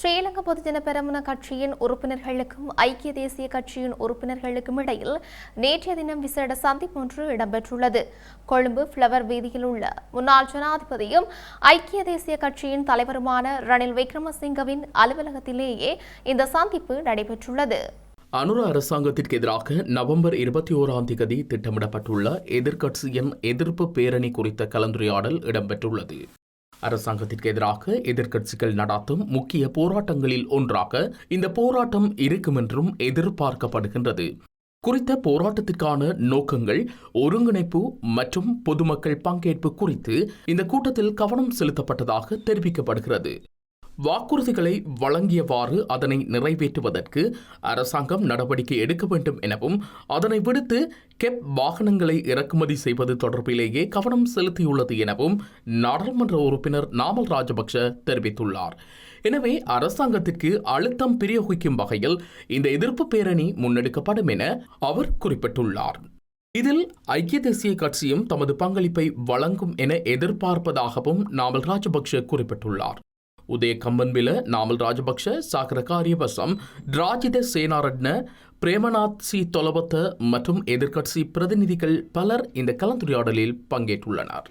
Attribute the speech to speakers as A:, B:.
A: ஸ்ரீலங்கா பொதுஜன பெரமுன கட்சியின் உறுப்பினர்களுக்கும் ஐக்கிய தேசிய கட்சியின் உறுப்பினர்களுக்கும் இடையில் நேற்றைய தினம் விசேட சந்திப்பு ஒன்று இடம்பெற்றுள்ளது. கொழும்பு பிளவர் வீதியில் உள்ள முன்னாள் ஜனாதிபதியும் ஐக்கிய தேசிய கட்சியின் தலைவருமான ரணில் விக்ரமசிங்கவின் அலுவலகத்திலேயே இந்த சந்திப்பு நடைபெற்றுள்ளது.
B: அனுர அரசாங்கத்திற்கு எதிராக நவம்பர் இருபத்தி ஓராம் தேதி திட்டமிடப்பட்டுள்ள எதிர்க்கட்சியின் எதிர்ப்பு பேரணி குறித்த கலந்துரையாடல் இடம்பெற்றுள்ளது. அரசாங்கத்திற்கு எதிராக எதிர்க்கட்சிகள் நடாத்தும் முக்கிய போராட்டங்களில் ஒன்றாக இந்த போராட்டம் இருக்கும் என்றும் எதிர்பார்க்கப்படுகின்றது. குறித்த போராட்டத்திற்கான நோக்கங்கள் ஒருங்கிணைப்பு மற்றும் பொதுமக்கள் பங்கேற்பு குறித்து இந்த கூட்டத்தில் கவனம் செலுத்தப்பட்டதாக தெரிவிக்கப்படுகிறது. வாக்குறுதிகளை வழங்கியவாறு அதனை நிறைவேற்றுவதற்கு அரசாங்கம் நடவடிக்கை எடுக்க வேண்டும் எனவும் அதனை விடுத்து கெப் வாகனங்களை இறக்குமதி செய்வது தொடர்பிலேயே கவனம் செலுத்தியுள்ளது எனவும் நாடாளுமன்ற உறுப்பினர் நாமல் ராஜபக்ஷ தெரிவித்துள்ளார். எனவே அரசாங்கத்திற்கு அழுத்தம் பிரயோகிக்கும் வகையில் இந்த எதிர்ப்பு பேரணி முன்னெடுக்கப்படும் என அவர் குறிப்பிட்டுள்ளார். இதில் ஐக்கிய தேசிய கட்சியும் தமது பங்களிப்பை வழங்கும் என எதிர்பார்ப்பதாகவும் நாமல் ராஜபக்ஷ குறிப்பிட்டுள்ளார். உதய கம்பன்பில நாமல் ராஜபக்ஷ சாகர காரியவசம் ராஜித சேனாரட்ன பிரேமநாத் சி தொலபத்த மற்றும் எதிர்க்கட்சி பிரதிநிதிகள் பலர் இந்த கலந்துரையாடலில் பங்கேற்றுள்ளனர்.